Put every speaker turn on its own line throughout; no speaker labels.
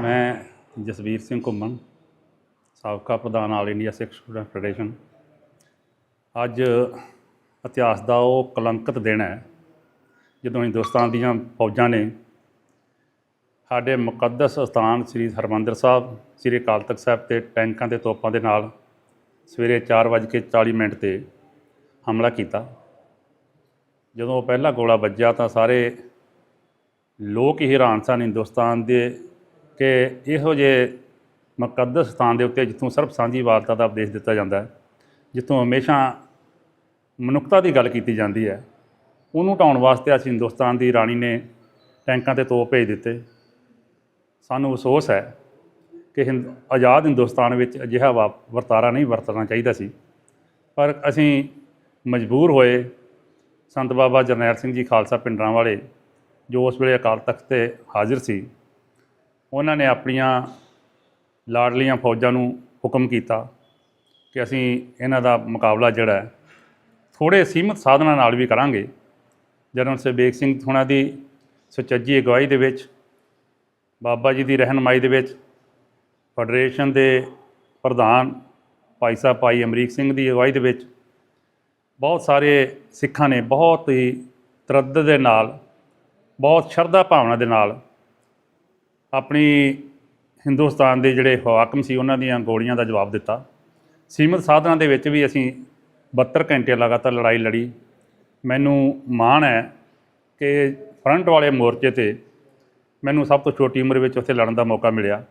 ਮੈਂ ਜਸਵੀਰ ਸਿੰਘ ਘੁੰਮਣ, ਸਾਬਕਾ ਪ੍ਰਧਾਨ all India Sikh student federation. ਅੱਜ ਇਤਿਹਾਸ ਦਾ ਉਹ ਕਲੰਕਿਤ ਦਿਨ ਹੈ, ਜਦੋਂ ਹਿੰਦੁਸਤਾਨ ਦੀਆਂ ਫੌਜਾਂ ਨੇ ਸਾਡੇ ਮੁਕੱਦਸ ਸਥਾਨ ਸ੍ਰੀ ਹਰਿਮੰਦਰ ਸਾਹਿਬ, ਸ੍ਰੀ ਅਕਾਲ ਤਖਤ ਸਾਹਿਬ ਤੇ ਟੈਂਕਾਂ ਤੇ ਤੋਪਾਂ ਦੇ ਨਾਲ ਸਵੇਰੇ 4:40 ਮਿੰਟ ਤੇ ਹਮਲਾ ਕੀਤਾ। ਜਦੋਂ ਉਹ ਪਹਿਲਾ ਗੋਲਾ ਵੱਜਿਆ ਤਾਂ ਸਾਰੇ ਲੋਕ ਹੀ ਹੈਰਾਨ ਸਨ ਹਿੰਦੁਸਤਾਨ ਦੇ ਕਿ ਇਹੋ ਜਿਹੇ ਮੁਕੱਦਸ ਸਥਾਨ ਦੇ ਉੱਤੇ ਜਿੱਥੋਂ ਸਰਬ ਸਾਂਝੀ ਵਾਰਤਾ ਦਾ ਉਪਦੇਸ਼ ਦਿੱਤਾ ਜਾਂਦਾ ਹੈ, ਜਿੱਥੋਂ ਹਮੇਸ਼ਾ ਮਨੁੱਖਤਾ ਦੀ ਗੱਲ ਕੀਤੀ ਜਾਂਦੀ ਹੈ, ਉਹਨੂੰ ਢਾਉਣ ਵਾਸਤੇ ਅਸੀਂ ਹਿੰਦੁਸਤਾਨ ਦੀ ਰਾਣੀ ਨੇ ਟੈਂਕਾਂ ਤੇ ਤੋਪ ਭੇਜ ਦਿੱਤੇ। ਸਾਨੂੰ ਅਫਸੋਸ ਹੈ ਕਿ ਹਿੰਦ, ਆਜ਼ਾਦ ਹਿੰਦੁਸਤਾਨ ਵਿੱਚ ਅਜਿਹਾ ਵਾ- ਵਰਤਾਰਾ ਨਹੀਂ ਵਰਤਣਾ ਚਾਹੀਦਾ ਸੀ। ਪਰ ਅਸੀਂ ਮਜਬੂਰ ਹੋਏ ਸੰਤ ਬਾਬਾ ਜਰਨੈਲ ਸਿੰਘ ਜੀ ਖਾਲਸਾ ਪਿੰਡਰਾਂ ਵਾਲੇ, ਜੋ ਉਸ ਵੇਲੇ ਅਕਾਲ ਤਖਤ ਤੇ ਹਾਜ਼ਰ ਸੀ। ਉਹਨਾਂ ਨੇ ਆਪਣੀਆਂ ਲਾਡਲੀਆਂ ਫੌਜਾਂ ਨੂੰ ਹੁਕਮ ਕੀਤਾ ਕਿ ਅਸੀਂ ਇਹਨਾਂ ਦਾ ਮੁਕਾਬਲਾ ਜਿਹੜਾ ਹੈ ਥੋੜੇ ਸੀਮਤ ਸਾਧਨਾਂ ਨਾਲ ਵੀ ਕਰਾਂਗੇ। ਜਨਰਲ ਸਰਬੇਕ ਸਿੰਘ ਹੋਣਾ ਦੀ ਸੁਚੱਜੀ ਅਗਵਾਈ ਦੇ ਵਿੱਚ, ਬਾਬਾ ਜੀ ਦੀ ਰਹਿਨਮਾਈ ਦੇ ਵਿੱਚ, ਫੈਡਰੇਸ਼ਨ ਦੇ ਪ੍ਰਧਾਨ ਭਾਈ ਸਾਹਿਬ ਭਾਈ ਅਮਰੀਕ ਸਿੰਘ ਦੀ ਅਗਵਾਈ ਦੇ ਵਿੱਚ ਬਹੁਤ ਸਾਰੇ ਸਿੱਖਾਂ ਨੇ ਬਹੁਤ ਹੀ ਤਰੱਦਦ ਦੇ ਨਾਲ, ਬਹੁਤ ਸ਼ਰਧਾ ਭਾਵਨਾ ਦੇ ਨਾਲ ਆਪਣੀ ਹਿੰਦੁਸਤਾਨ ਦੇ ਜਿਹੜੇ ਹਾਕਮ ਸੀ, ਉਹਨਾਂ ਦੀਆਂ ਗੋਲੀਆਂ ਦਾ ਜਵਾਬ ਦਿੱਤਾ। ਸੀਮਤ ਸਾਧਨਾਂ ਦੇ ਵਿੱਚ ਵੀ ਅਸੀਂ 72 ਘੰਟੇ ਲਗਾਤਾਰ ਲੜਾਈ ਲੜੀ। ਮੈਨੂੰ ਮਾਣ ਹੈ ਕਿ ਫਰੰਟ ਵਾਲੇ ਮੋਰਚੇ ਤੇ ਮੈਨੂੰ ਸਭ ਤੋਂ ਛੋਟੀ ਉਮਰ ਵਿੱਚ ਉੱਥੇ ਲੜਨ ਦਾ ਮੌਕਾ ਮਿਲਿਆ।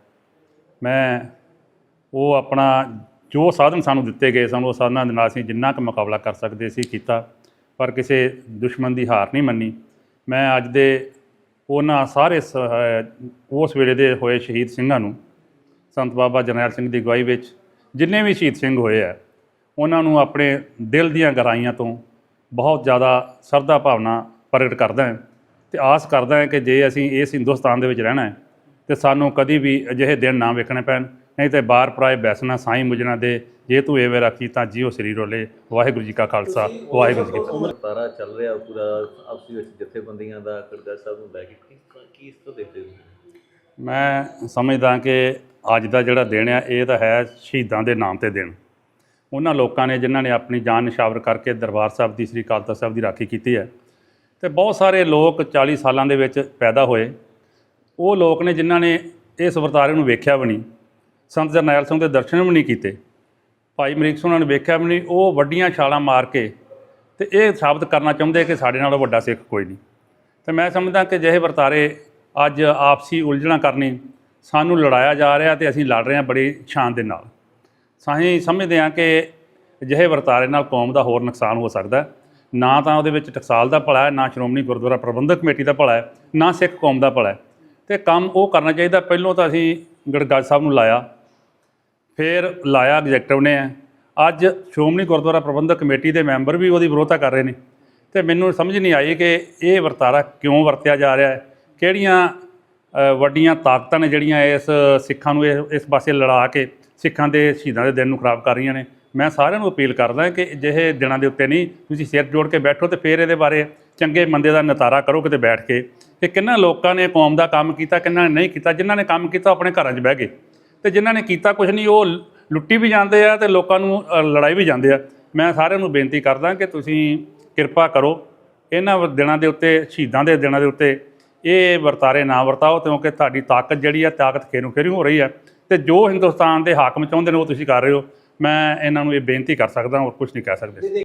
ਮੈਂ ਉਹ ਆਪਣਾ ਜੋ ਸਾਧਨ ਸਾਨੂੰ ਦਿੱਤੇ ਗਏ ਸਨ, ਉਹ ਸਾਧਨਾਂ ਦੇ ਨਾਲ ਅਸੀਂ ਜਿੰਨਾ ਕੁ ਮੁਕਾਬਲਾ ਕਰ ਸਕਦੇ ਸੀ ਕੀਤਾ, ਪਰ ਕਿਸੇ ਦੁਸ਼ਮਣ ਦੀ ਹਾਰ ਨਹੀਂ ਮੰਨੀ। ਮੈਂ ਅੱਜ ਦੇ ਉਹਨਾਂ ਸਾਰੇ ਸ- ਉਸ ਵੇਲੇ ਦੇ ਹੋਏ ਸ਼ਹੀਦ ਸਿੰਘਾਂ ਨੂੰ, ਸੰਤ ਬਾਬਾ ਜਰਨੈਲ ਸਿੰਘ ਦੀ ਅਗਵਾਈ ਵਿੱਚ ਜਿੰਨੇ ਵੀ ਸ਼ਹੀਦ ਸਿੰਘ ਹੋਏ ਆ, ਉਹਨਾਂ ਨੂੰ ਆਪਣੇ ਦਿਲ ਦੀਆਂ ਗਹਿਰਾਈਆਂ ਤੋਂ ਬਹੁਤ ਜ਼ਿਆਦਾ ਸ਼ਰਧਾ ਭਾਵਨਾ ਪ੍ਰਗਟ ਕਰਦਾ ਹਾਂ ਤੇ ਆਸ ਕਰਦਾ ਹਾਂ ਕਿ ਜੇ ਅਸੀਂ ਇਸ ਹਿੰਦੁਸਤਾਨ ਦੇ ਵਿੱਚ ਰਹਿਣਾ ਹੈ, ਤੇ ਸਾਨੂੰ ਕਦੀ ਵੀ ਅਜਿਹੇ ਦਿਨ ਨਾ ਵੇਖਣੇ ਪੈਣ। ਨਹੀਂ ਤੇ ਬਾਰ ਪਰਾਏ ਬੈਸਣਾ ਸਾਈਂ ਮੁਜਣਾ ਦੇ ਜੇ ਤੂੰ ਐਵੇਂ ਰੱਖੀ ਤਾਂ ਜੀਓ ਸਰੀਰ ਰੋਲੇ ਵਾਹਿਗੁਰੂ ਜੀ ਕਾ ਖਾਲਸਾ ਵਾਹਿਗੁਰੂ ਜੀ ਕੀ ਫਤਿਹ।
ਤਾਰਾ ਚੱਲ ਰਿਹਾ ਪੂਰਾ ਆਪਸੀ ਵਿੱਚ ਜਥੇਬੰਦੀਆਂ ਦਾ ਖੜਗਾ ਸਾਹਿਬ ਨੂੰ ਲੈ ਕੇ ਕੀ ਇਸ ਤੋਂ ਦੇਖਦੇ ਹੋ?
ਮੈਂ ਸਮਝਦਾ ਕਿ ਅੱਜ ਦਾ ਜਿਹੜਾ ਦਿਨ ਆ ਇਹ ਤਾਂ ਹੈ ਸ਼ਹੀਦਾਂ ਦੇ ਨਾਮ ਤੇ ਦਿਨ। ਉਹਨਾਂ ਲੋਕਾਂ ਨੇ ਜਿਨ੍ਹਾਂ ਨੇ ਆਪਣੀ ਜਾਨ ਨਿਸ਼ਾਵਰ ਕਰਕੇ ਦਰਬਾਰ ਸਾਹਿਬ ਦੀ ਸ੍ਰੀ ਅਕਾਲ ਤਖਤ ਸਾਹਿਬ ਦੀ ਰਾਖੀ ਕੀਤੀ ਹੈ। ਤੇ ਬਹੁਤ ਸਾਰੇ ਲੋਕ 40 ਸਾਲਾਂ ਦੇ ਵਿੱਚ ਪੈਦਾ ਹੋਏ। ਉਹ ਲੋਕ ਨੇ ਜਿਨ੍ਹਾਂ ਨੇ ਇਸ ਵਰਤਾਰੇ ਨੂੰ ਵੇਖਿਆ ਵੀ ਨਹੀਂ। ਸੰਤ ਜਰਨੈਲ ਸਿੰਘ ਦੇ ਦਰਸ਼ਨ ਵੀ ਨਹੀਂ ਕੀਤੇ। ਭਾਈ ਅਮਰੀਕ ਸਿੰਘ ਉਹਨਾਂ ਨੇ ਵੇਖਿਆ ਵੀ ਨਹੀਂ, ਉਹ ਵੱਡੀਆਂ ਛਾਲਾਂ ਮਾਰ ਕੇ ਤੇ ਇਹ ਸਾਬਤ ਕਰਨਾ ਚਾਹੁੰਦੇ ਕਿ ਸਾਡੇ ਨਾਲੋਂ ਵੱਡਾ ਸਿੱਖ ਕੋਈ ਨਹੀਂ। ਤੇ ਮੈਂ ਸਮਝਦਾ ਕਿ ਜਿਹੇ ਵਰਤਾਰੇ ਅੱਜ ਆਪਸੀ ਉਲਝਣਾ ਕਰਨੀ ਸਾਨੂੰ ਲੜਾਇਆ ਜਾ ਰਿਹਾ ਤੇ ਅਸੀਂ ਲੜ ਰਹੇ ਹਾਂ ਬੜੀ ਸ਼ਾਨ ਦੇ ਨਾਲ। ਸਾਹੀਂ ਸਮਝਦੇ ਹਾਂ ਕਿ ਅਜਿਹੇ ਵਰਤਾਰੇ ਨਾਲ ਕੌਮ ਦਾ ਹੋਰ ਨੁਕਸਾਨ ਹੋ ਸਕਦਾ ਨਾ ਤਾਂ ਉਹਦੇ ਵਿੱਚ ਟਕਸਾਲ ਦਾ ਭਲਾ ਹੈ, ਨਾ ਸ਼੍ਰੋਮਣੀ ਗੁਰਦੁਆਰਾ ਪ੍ਰਬੰਧਕ ਕਮੇਟੀ ਦਾ ਭਲਾ ਹੈ, ਨਾ ਸਿੱਖ ਕੌਮ ਦਾ ਭਲਾ ਹੈ। ਤੇ ਕੰਮ ਉਹ ਕਰਨਾ ਚਾਹੀਦਾ, ਪਹਿਲੋਂ ਤਾਂ ਅਸੀਂ ਗੜਗੜ ਸਾਹਿਬ ਨੂੰ ਲਾਇਆ। ਫਿਰ ਲਾਇਆ ਐਗਜ਼ੈਕਟਿਵ ਨੇ ਅੱਜ ਸ਼੍ਰੋਮਣੀ ਗੁਰਦੁਆਰਾ ਪ੍ਰਬੰਧਕ ਕਮੇਟੀ ਦੇ ਮੈਂਬਰ ਵੀ ਉਹਦੀ ਵਿਰੋਧਤਾ ਕਰ ਰਹੇ ਨੇ। ਤੇ ਮੈਨੂੰ ਸਮਝ ਨਹੀਂ ਆਈ ਕਿ ਇਹ ਵਰਤਾਰਾ ਕਿਉਂ ਵਰਤਿਆ ਜਾ ਰਿਹਾ ਹੈ? ਕਿਹੜੀਆਂ ਵੱਡੀਆਂ ਤਾਕਤਾਂ ਨੇ ਜਿਹੜੀਆਂ ਇਸ ਸਿੱਖਾਂ ਨੂੰ ਇਹ- ਇਸ ਪਾਸੇ ਲੜਾ ਕੇ ਸਿੱਖਾਂ ਦੇ ਸ਼ਹੀਦਾਂ ਦੇ ਦਿਨ ਨੂੰ ਖਰਾਬ ਕਰ ਰਹੀਆਂ ਨੇ? ਮੈਂ ਸਾਰਿਆਂ ਨੂੰ ਅਪੀਲ ਕਰਦਾ ਕਿ ਜਿਹੇ ਦਿਨਾਂ ਦੇ ਉੱਤੇ ਨਹੀਂ, ਤੁਸੀਂ ਸਿਰ ਜੋੜ ਕੇ ਬੈਠੋ ਤੇ ਫਿਰ ਇਹਦੇ ਬਾਰੇ ਚੰਗੇ ਮੰਦੇ ਦਾ ਨਤਾਰਾ ਕਰੋ ਕਿਤੇ ਬੈਠ ਕੇ। ਕਿ ਕਿੰਨਾ ਲੋਕਾਂ ਨੇ ਕੌਮ ਦਾ ਕੰਮ ਕੀਤਾ, ਕਿੰਨਾ ਨੇ ਨਹੀਂ ਕੀਤਾ, ਜਿਨ੍ਹਾਂ ਨੇ ਕੰਮ ਕੀਤਾ ਆਪਣੇ ਘਰਾਂ 'ਚ ਬਹਿ ਗਏ। ਤੇ ਜਿਨ੍ਹਾਂ ਨੇ ਕੀਤਾ ਕੁਝ ਨਹੀਂ ਉਹ ਲੁੱਟੀ ਵੀ ਜਾਂਦੇ ਆ ਤੇ ਲੋਕਾਂ ਨੂੰ ਅ, ਲੜਾਈ ਵੀ ਜਾਂਦੇ ਆ। ਮੈਂ ਸਾਰਿਆਂ ਨੂੰ ਬੇਨਤੀ ਕਰਦਾ ਕਿ ਤੁਸੀਂ ਕਿਰਪਾ ਕਰੋ ਇਹਨਾਂ ਵ- ਦਿਨਾਂ ਦੇ ਉੱਤੇ ਸ਼ਹੀਦਾਂ ਦੇ ਦਿਨਾਂ ਦੇ ਉੱਤੇ ਇਹ ਵਰਤਾਰੇ ਨਾ ਵਰਤਾਓ ਕਿਉਂਕਿ ਤੁਹਾਡੀ ਤਾਕਤ ਜਿਹੜੀ ਆ ਤਾਕਤ ਖੇਰੂ ਖੇਰੂ ਹੋ ਰਹੀ ਆ। ਤੇ ਜੋ ਹਿੰਦੁਸਤਾਨ ਦੇ ਹਾਕਮ ਚਾਹੁੰਦੇ ਨੇ ਉਹ ਤੁਸੀਂ ਕਰ ਰਹੇ ਹੋ। ਮੈਂ ਇਹਨਾਂ ਨੂੰ ਇਹ ਬੇਨਤੀ ਕਰ ਸਕਦਾ ਹੋਰ ਕੁਝ ਨਹੀਂ ਕਹਿ ਸਕਦੇ।